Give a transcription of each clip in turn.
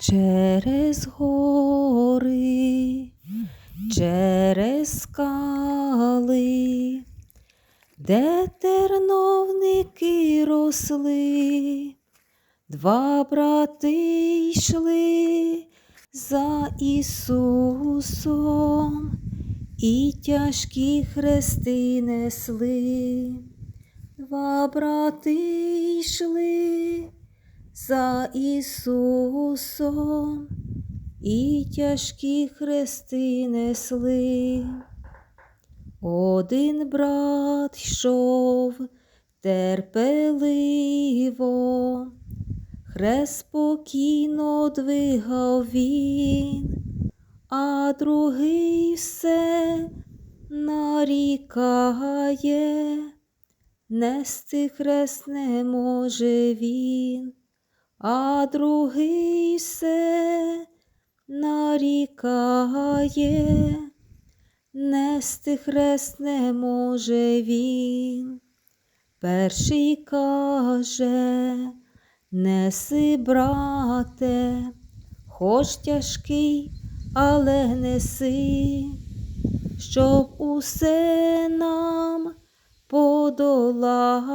через гори, через скали, де терновники росли, два брати йшли за Ісусом і тяжкі хрести несли. Два брати йшли за Ісусом і тяжкі хрести несли. Один брат йшов терпеливо, хрест спокійно двигав він, а другий все нарікає, нести хрест не може він, а другий все нарікає, нести хрест не може він. Перший каже, неси, брате, хоч тяжкий, але неси, щоб усе нам подолати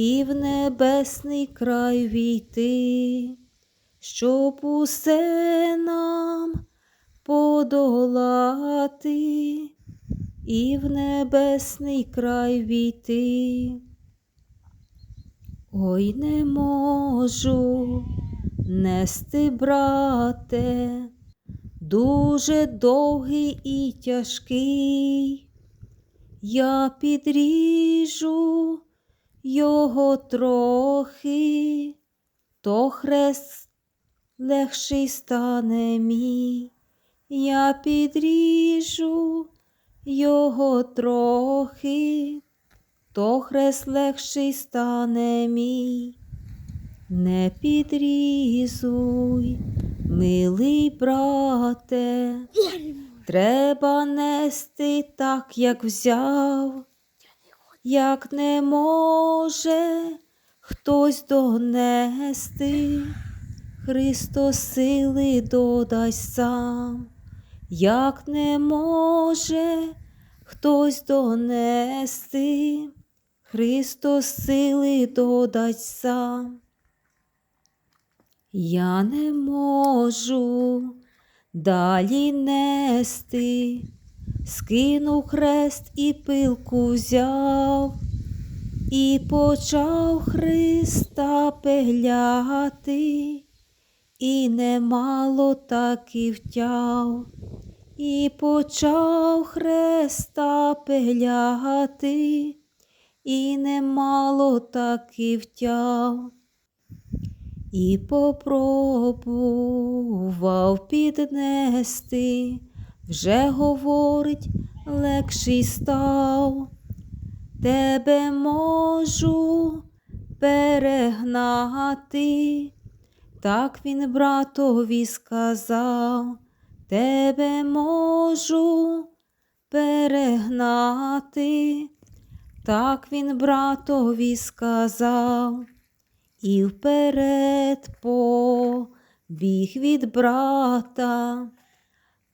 і в небесний край війти, щоб усе нам подолати і в небесний край війти. Ой не можу нести, брате, дуже довгий і тяжкий. Я підріжу його трохи, то хрест легший стане мій. Я підріжу його трохи, то хрест легший стане мій. Не підрізуй, милий брате, треба нести так, як взяв, як не може хтось донести, Христос сили додасть сам, як не може хтось донести, Христос сили додасть сам. Я не можу далі нести, скинув хрест і пилку взяв, і почав Христа пегляти, і немало так і втяв, і почав Христа пегляти, і немало так і втяв. І попробував піднести, вже говорить, легший став, тебе можу перегнати, так він братові сказав, тебе можу перегнати, так він братові сказав. І вперед побіг від брата,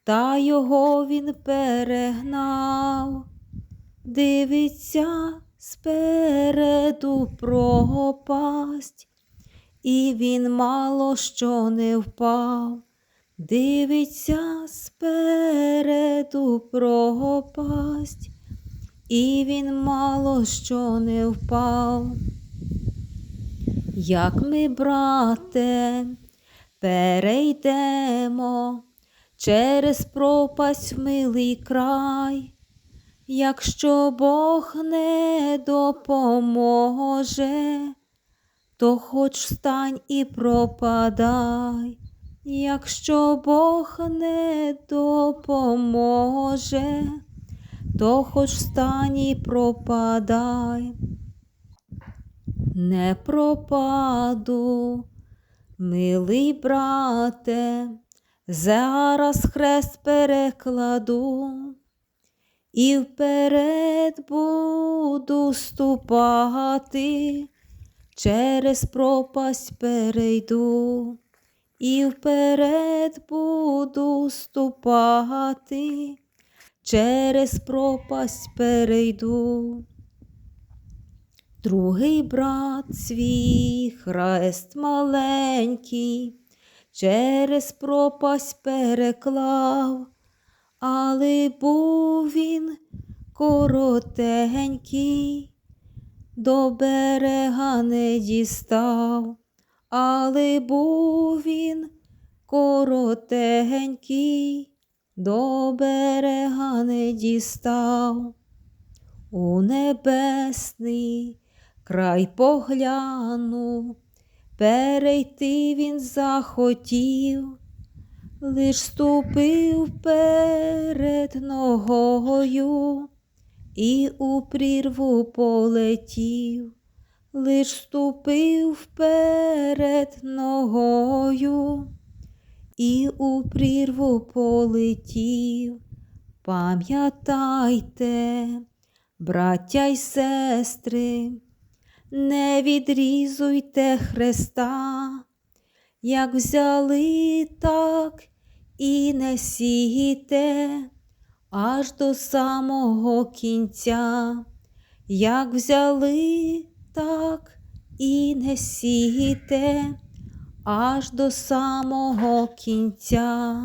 та його він перегнав, дивиться спереду пропасть, і він мало що не впав, дивиться спереду пропасть, і він мало що не впав. Як ми, брате, перейдемо через пропасть милий край, якщо Бог не допоможе, то хоч встань і пропадай, якщо Бог не допоможе, то хоч встань і пропадай. Не пропаду, милий брате, зараз хрест перекладу і вперед буду ступати, через пропасть перейду, і вперед буду ступати, через пропасть перейду. Другий брат свій хрест маленький, через пропасть переклав, але був він коротенький, до берега не дістав, але був він коротенький, до берега не дістав. У небесний край поглянув, перейти він захотів, лиш ступив перед ногою і у прірву полетів, лиш ступив перед ногою і у прірву полетів. Пам'ятайте, браття й сестри, не відрізуйте хреста, як взяли, так і несіте аж до самого кінця, як взяли, так і несіте аж до самого кінця.